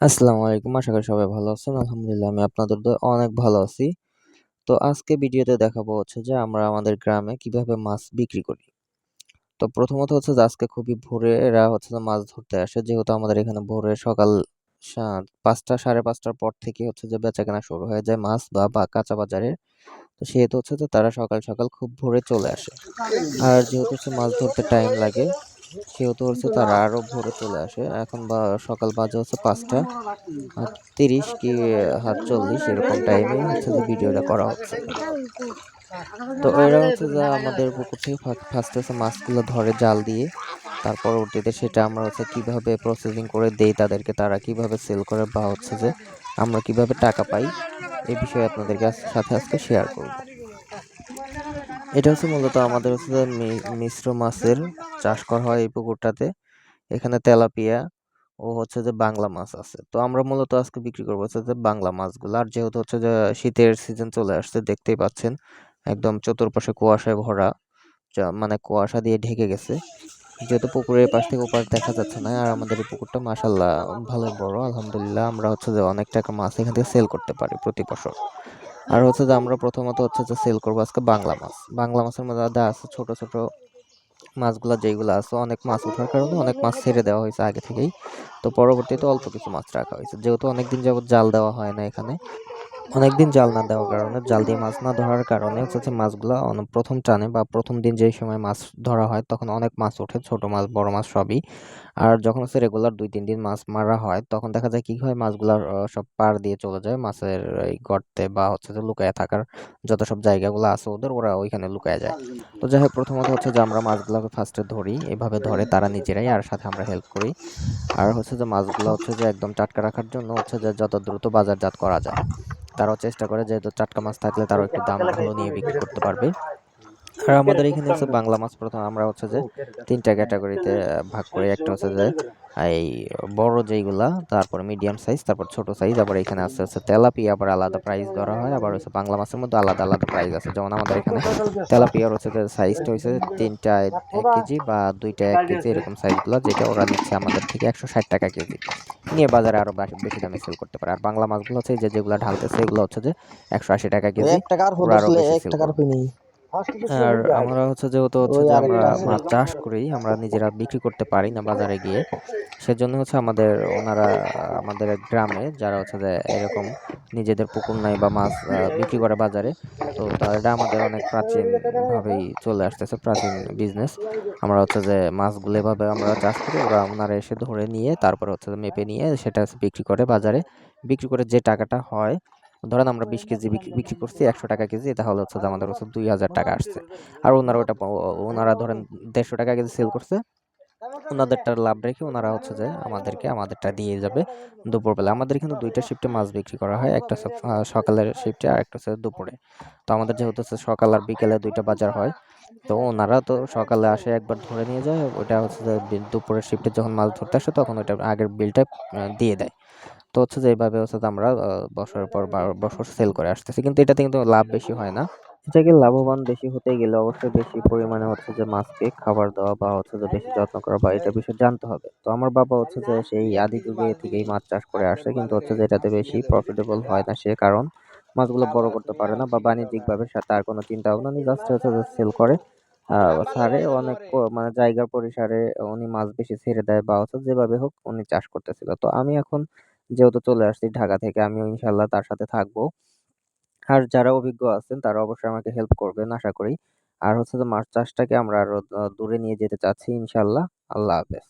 আসসালামু আলাইকুম, আশা করি সবাই ভালো আছেন। আলহামদুলিল্লাহ, আমি আপনাদের অনেক ভালো আছি। তো আজকে ভিডিওতে দেখাবো হচ্ছে যে আমরা আমাদের গ্রামে কীভাবে মাছ বিক্রি করি। তো প্রথমত হচ্ছে যে আজকে খুবই ভোরে এরা হচ্ছে যে মাছ ধরতে আসে। যেহেতু আমাদের এখানে ভোরে সকাল পাঁচটা, সাড়ে পাঁচটার পর থেকে হচ্ছে যে বেচাকেনা শুরু হয়ে যায় মাছ বা বা কাঁচা বাজারের। তো সেহেতু হচ্ছে যে তারা সকাল সকাল খুব ভোরে চলে আসে। আর যেহেতু হচ্ছে মাছ ধরতে টাইম লাগে সেহেতু হচ্ছে তারা আরও ভোরে চলে আসে। এখন বা সকাল বাজে হচ্ছে পাঁচটা। তিরিশ কি হাত চল্লিশ এরকম টাইমে হচ্ছে যে ভিডিওটা করা হচ্ছে। তো এরা হচ্ছে যে আমাদের পুকুর থেকে ফার্স্ট হচ্ছে মাছগুলো ধরে জাল দিয়ে। তার পরবর্তীতে সেটা আমরা হচ্ছে কীভাবে প্রসেসিং করে দেই তাদেরকে তারা কীভাবে সেল করে বা হচ্ছে যে আমরা কীভাবে টাকা পাই এই বিষয়ে আপনাদেরকে সাথে আজকে শেয়ার করব। এটা হচ্ছে মূলত আমাদের হচ্ছে মিশ্র মাছের চাষ করা হয় এই পুকুরটাতে। এখানে তেলাপিয়া ও হচ্ছে যে বাংলা মাছ আছে। তো আমরা মূলত আজকে বিক্রি করব হচ্ছে যে বাংলা মাছগুলো। আর যেহেতু হচ্ছে যে শীতের সিজন চলে আসছে, দেখতেই পাচ্ছেন একদম চতুর্পাশে কুয়াশায় ভরা মানে কুয়াশা দিয়ে ঢেকে গেছে। যেহেতু পুকুরের পাশ থেকে ওপাশ দেখা যাচ্ছে না, আর আমাদের এই পুকুরটা মাসাল্লাহ ভালো বড়, আলহামদুলিল্লাহ আমরা হচ্ছে যে অনেক টাকা মাছ এখান থেকে সেল করতে পারি প্রতি বছর। আর হচ্ছে যে আমরা প্রথমত হচ্ছে যে সেল করব আজকে বাংলা মাছ। বাংলা মাছের মধ্যে আদা আছে, ছোট ছোট মাছগুলো যেগুলো আছে, অনেক মাছ উঠার কারণে অনেক মাছ ছেড়ে দেওয়া হয়েছে আগে থেকেই। তো পরবর্তীতে অল্প কিছু মাছ রাখা হয়েছে। যেহেতু অনেকদিন যাবত জাল দেওয়া হয় না এখানে। অনেকদিন জাল না দেওয়ার কারণে, জাল দিয়ে মাছ না ধরার কারণে হচ্ছে মাছগুলো প্রথম টানে বা প্রথম দিন যেই সময় মাছ ধরা হয় তখন অনেক মাছ ওঠে, ছোট মাছ, বড় মাছ সবই। আর যখন হচ্ছে রেগুলার দুই, তিন দিন মাছ মারা হয়, তখন দেখা যায় কি হয়, মাছগুলো সব পার দিয়ে চলে যায়, মাছের এই গর্তে বা হচ্ছে যে লুকায় থাকার যত সব জায়গাগুলো আছে ওদের, ওরা ওইখানে লুকায় যায়। তো যাই হোক, প্রথমত হচ্ছে যে আমরা মাছগুলোকে ফার্স্টে ধরি, এভাবে ধরে তারা নিজেরাই আর সাথে আমরা হেল্প করি। আর হচ্ছে যে মাছগুলো হচ্ছে যে একদম টাটকা রাখার জন্য হচ্ছে যে যত দ্রুত বাজারজাত করা যায়। তারাও চেষ্টা করে যেহেতু টাটকা মাছ থাকলে তারাও একটু দাম ভালো নিয়ে বিক্রি করতে পারবে। আর আমাদের এখানে হচ্ছে বাংলা মাছ প্রথম আমরা হচ্ছে যে তিনটা ক্যাটাগরিতে ভাগ করি একটা হচ্ছে যে এই বড় যেইগুলা তারপর মিডিয়াম সাইজ তারপর ছোট সাইজ আবার এখানে আছে হচ্ছে তেলাপিয়া আবার আলাদা প্রাইস ধরা হয় আবার হচ্ছে বাংলা মাছের মধ্যে আলাদা আলাদা প্রাইস আছে। যেমন আমাদের এখানে তেলাপিয়ার হচ্ছে যে সাইজটা হচ্ছে তিনটা এক কেজি বা দুইটা এক কেজি এরকম সাইজগুলো যেটা ওরা নিচ্ছে আমাদের থেকে একশো ষাট টাকা কেজি। নিয়ে বাজারে আরও বেশি দামে সেল করতে পারে। আর বাংলা মাছগুলো হচ্ছে যে যেগুলো ঢালতেছে এগুলো হচ্ছে যে একশো আশি টাকা কেজি। টাকার আরও এক টাকার আর আমরা হচ্ছে যেহেতু হচ্ছে যে আমরা মাছ চাষ করি আমরা নিজেরা বিক্রি করতে পারি না বাজারে গিয়ে। সেজন্য হচ্ছে আমাদের ওনারা আমাদের গ্রামে যারা হচ্ছে যে এরকম নিজেদের পুকুর নাই বা মাছ বিক্রি করে বাজারে তো এটা আমাদের অনেক প্রাচীন ভাবেই চলে আসতেছে প্রাচীন বিজনেস আমরা হচ্ছে যে মাছগুলো এভাবে আমরা চাষ করি ওরা ওনারা এসে ধরে নিয়ে তারপরে হচ্ছে মেপে নিয়ে সেটা বিক্রি করে বাজারে। বিক্রি করে যে টাকাটা হয় ধরেন আমরা বিশ কেজি বিক্রি করছি একশো টাকা কেজি তাহলে হচ্ছে আমাদের হচ্ছে দুই হাজার টাকা আসছে। আর ওনারা ওটা ওনারা ধরেন দেড়শো টাকা কেজি সেল করছে। ওনাদেরটা লাভ রেখে ওনারা হচ্ছে যে আমাদেরকে আমাদেরটা দিয়ে যাবে দুপুরবেলা। আমাদের এখানে দুইটা শিফটে মাছ বিক্রি করা হয় একটা সকালের শিফটে আর একটা হচ্ছে দুপুরে। তো আমাদের যেহেতু হচ্ছে সকাল আর বিকেলে দুইটা বাজার হয় তো ওনারা তো সকালে আসে একবার ধরে নিয়ে যায়। ওইটা হচ্ছে যে দুপুরের শিফটে যখন মাছ ধরতে আসে তখন ওইটা আগের বিলটা দিয়ে দেয়। তো হচ্ছে যে এইভাবে হচ্ছে আমরা বছরের পর বছর সেল করে আসতেছি। কিন্তু এটাতে কিন্তু লাভ বেশি হয় না। এটাকে লাভবান বেশি হতে গেলে অবশ্যই বেশি পরিমাণে হচ্ছে যে মাছকে খাবার দেওয়া বা হচ্ছে যে বেশি যত্ন করা বা এটা বিষয়ে জানতে হবে। তো আমার বাবা হচ্ছে যে সেই আদি যুগে থেকেই মাছ চাষ করে আসে কিন্তু হচ্ছে যে এটাতে বেশি প্রফিটেবল হয় না সে কারণ মাছগুলো বড় করতে পারে না বা বাণিজ্যিকভাবে তার কোনো চিন্তা ভাবনা নেই। জাস্ট হচ্ছে যে সেল করে। সারে অনেক মানে জায়গার পরিসরে উনি মাছ বেশি ছেড়ে দেয় বা হচ্ছে যেভাবে হোক উনি চাষ করতেছিল। তো আমি এখন যেহেতু চলে আসছি ঢাকা থেকে, আমিও ইনশাল্লাহ তার সাথে থাকব। আর যারা অভিজ্ঞ আছেন, তারা অবশ্যই আমাকে হেল্প করবেন, আশা করি। আর হচ্ছে যে মাছ চাষটাকে আমরা আরও দূরে নিয়ে যেতে চাচ্ছি ইনশাল্লাহ। আল্লাহ হাফেজ।